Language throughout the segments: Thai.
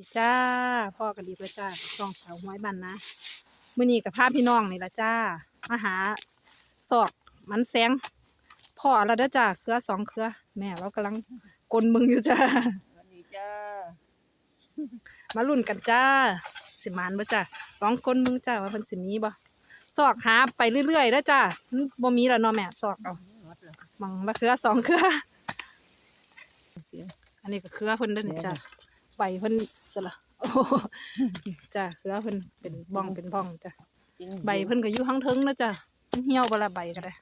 ดีจ้าพ่อกันดีประจ้าช่องสาวห้อยบันนะมื่อนี้กับพาพี่น้องนี่ละจ้ามาหาสอกมันแสงพ่อแล้วเด้อจ้าเครือสองเครือ แม่เรากำลังกลนมึงอยู่จ้าสวัสดีจ้ามาลุ้นกันจ้า สิมานบ่จ้าลองกลนมึงจ้าว่ามันสิมีบ่สอกหาไปเรื่อยๆเด้อจ้ามันบ่มีแล้วเนาะแม่สอกเอาหมดแล้วมังละเครือสองเครือเสียงอันนี้ก็เครือเพิ่นเด้อนี่จ้า ใบเพิ่นสละโอ้จ้าเครือเพิ่นเป็นบ้องเป็นบ้องจ้าจริงใบเพิ่นก็อยู่ข้างเทิงแล้วจ้ะมันเหี่ยวบละใบก็ได้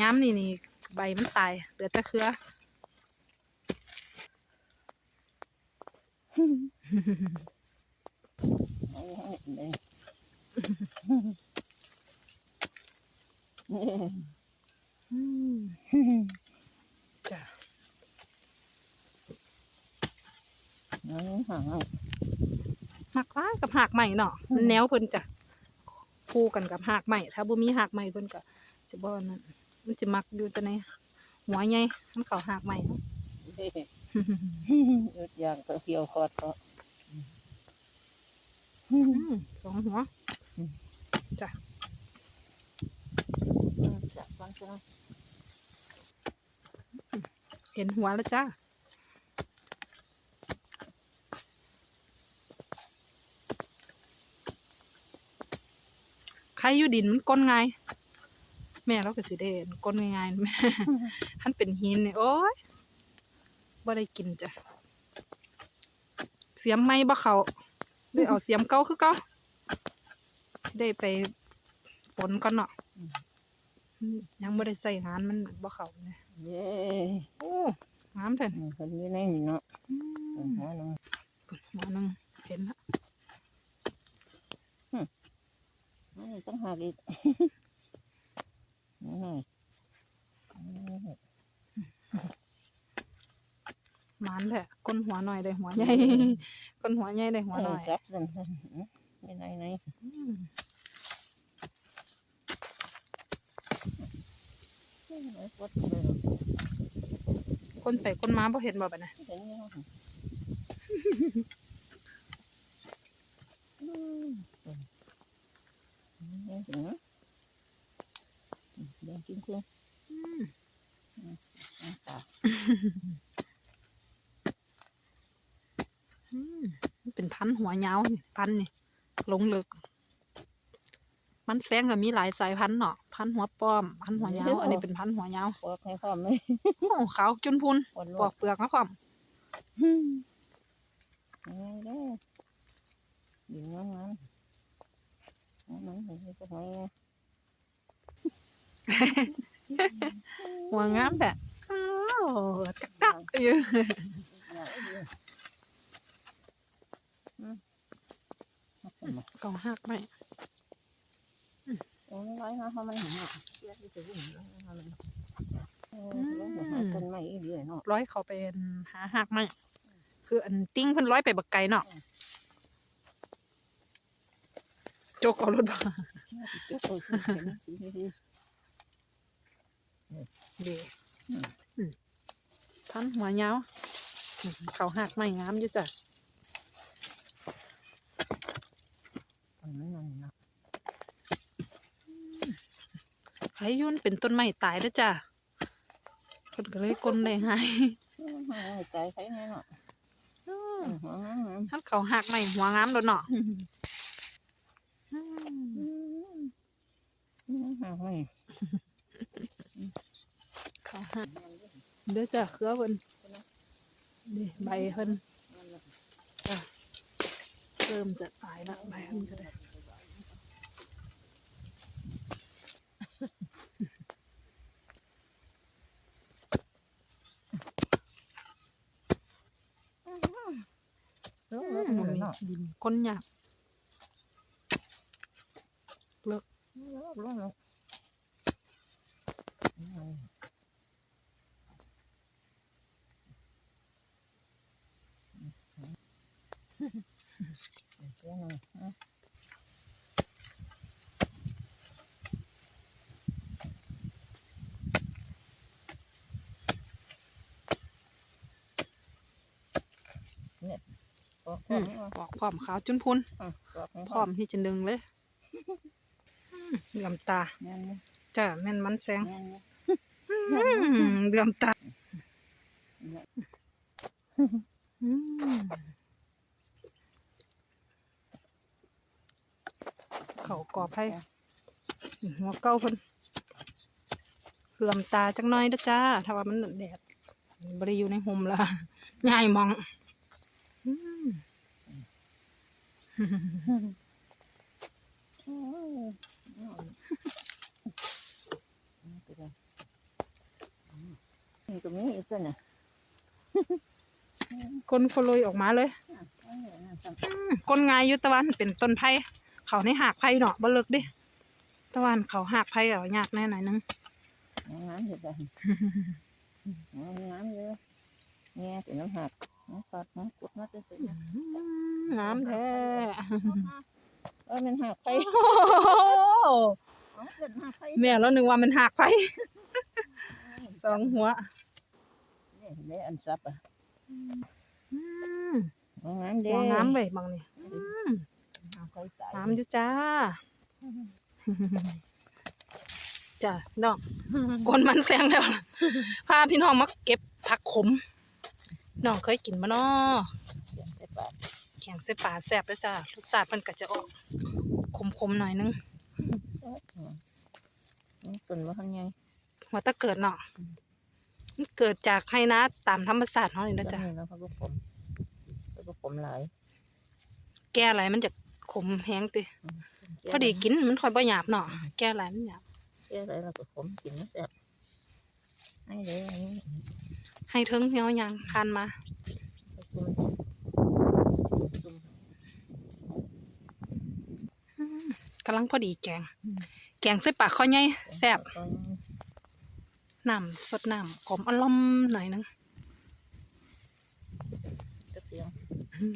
ย้ำนี่นี่ใบมันตายเหลือแต่เครือเอาให้เลย นี่อืมจ้ะเอาห่างหักล้ายกับหักใหม่เนาะมันแนวเพิ่นจ้ะคู่กันกับหักใหม่ถ้าบ่มีหักใหม่เพิ่นก็จะบ่นั่นมันจะมักอยู่แต่ในหัวใหญ่มันเข้าหักใหม่เนาะหยุดยางก็เกี่ยวคอดก็อืมสองหัวจ้ะจับฟังใช่ไหมเห็นหัวแล้วจ้า ใครอยู่ดินมันก้นไงายแม่เราก็สิได้เห็นก้นง่ายๆแม่ท่านเป็นหินเนี่ยโอ้ยบ่ได้กินจ้ะเสียมไม่บ่เขาได้เอาเสียมเก่าคือเก่าได้ไปฝนก่อนเนาะอืมยังบ่ได้ใส่หานมันบ่เขาเนี่ยเย้โอ้งามแท้คนอยู่ในนี่เนาะอืมหัวนึงหมอหนึงเห็นละ ต้องหาอีกนี่หมานแท้ก้นหัวหน่อยได้หัวใหญ่ก้นหัวใหญ่ได้หัวหน่อยซับสั่นนี่ไหนไหนอืมวัดเลยก้นไปก้นมาบ่เห็นบ่บัดน่ะเห็นยังนี่ ถึงนะเดินกินเครื่องอืมตาอืมมันเป็นพันธุ์หัวยาวนี่พันธุ์นี่หลงลึก มันแซงก็มีหลายสายพันธุ์เนาะพันธุ์หัวป้อม พันธุ์หัวยาวอันนี้เป็นพันธุ์หัวยาวปอกให้พร้อมเลยโอ้ขาวจุนพุนปวดปอกเปลือกมาพร้อมยังไงเด้ยิงมันมัน มันเห็นก็หอยหัวงามแต่อ้าวกักกักอยู่เกาหักไหมโอ้ยร้อยนะเพราะมันเห็นอะเยอะที่สุดเลยนะมันโอ้ยต้นไม้อีเดียเนาะร้อยเขาเป็นหาหักไหมคืออันติ้งเพิ่นร้อยไปบักไก่เนาะโจกเอารถบ้าเดีอืมพันหัวยาวเขาหักไหมงามอยู่จ้ะไม่นั่นนะใครยุ่นเป็นต้นไม้ตายแล้วจ้ะคนก็เลยกลนได้หายใจใครไม่เนาะหัวงั้นท่านเขาหักไหมหัวงามแล้วเนาะ หักไม่เขาหักเด้อจ้ะเครือเพิ่นนี่ใบเพิ่นเริ่มจะตายละใบเพิ่นก็ได้แล้วอืแล้วมมัมันนมีเนาะดินก้นหยาบ แล้ว แล้วเจ้าหน่อยเนี่ยปอกอืมปอกพร้อมขาวจุนพุนกอกพร้อมที่จะดึงเลยอืม เหลื่อมตาแม่นนี่จ้าแม่นมันแสงแม่นนี่อืมเหลื่อมตาอืมเขากรอบให้หัวเก้าเพิ่นเหลื่อมตาจักหน้อยเด้อจ้า ถ้าว่ามันแดดบริอยู่ในห่มละง่ายมองอืม นี่ก็มีอีกตัวน่ะก้นโฟลอยออกมาเลยอืมก้นงายอยุตะวันเป็นต้นไผ่เขาในหากไผ่เนาะบ่เลิกเดิตะวันเขาหากไผ่เอายากแน่หน่อยนึงงามเห็ดได้งามเลยแง่เป็นน้ำหักน้ำกัดน้ำกุดมาเต็มงามแท้เออมันหักไป โอ้โหเกิดหักไปแม่แล้วนึกว่ามันหากไผ่สองหัวนี่นี่อันซับอะอืมงามเด้หัวงามเลยบางนี่หักไปตายงามอยู่จ้าจ้ะน้องก้นมันแซงแล้วพาพี่น้องมาเก็บผักขมน้องเคยกินมาเนาะใส่ปากแข็งใส่ปลาแซ่บแล้วจ้ารสชาติมันก็จะออก ขมๆหน่อยนึง ส่วนว่าข้างในหัวตะเกิดเนาะมันเกิดจากให้นะตามธรรมชาติเขานี่นะจ้ะจ๊ะแล้วเขาก็ผมเขาก็ผมหลายแก้อะไรมันจะขมแห้งติพอดีกินมันค่อยบ่หยาบเนาะแก้อะไรมันหยาบแก่อะไรเราก็ผมกินมาแซ่บให้เลยอันนี้ให้เทิงเหี่ยวยางคานมาซุ่มซุ่มกำลังพอดีแกง แกงใส่ปลาข้อใหญ่แซ่บน้ำสดน้ำขมอล่อมหน่อยนึงจะเสียงถึ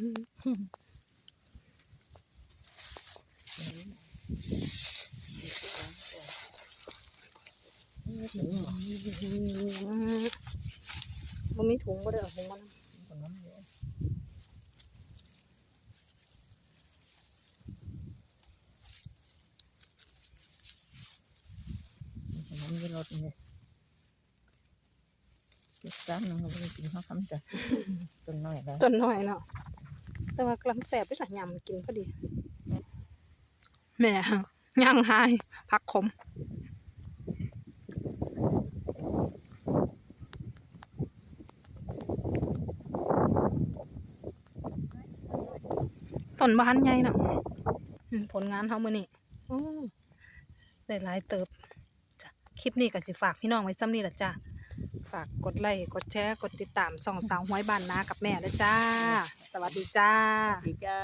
งหมอบ่มีถุงบ่ได้เอาถุงมานํ ขนมเยอะข นมเยอะรสเนี่ยเจ็ดสามนึงเราไม่ได้กินข้าวคำจ้ะจนน้อยแล้วจนหน่อยเนาะแต่ว่ากำลังแซ่บด้วยล่ะยำกินพอดี แม่ย่างหายผักขมต้นบ้านใหญ่เนาะอืมผลงานเฮามื้อนี้โอ้ได้หลายเติบจ้ะค ลิปนี้ก็สิฝากพี่น้องไว้ซ้ำนี่ละจ้าฝากกดไลค์กดแชร์กดติดตามส่องสาวห้อยบ้านนากับแม่ลยจ้า สวัสดีจ้าดีจ้า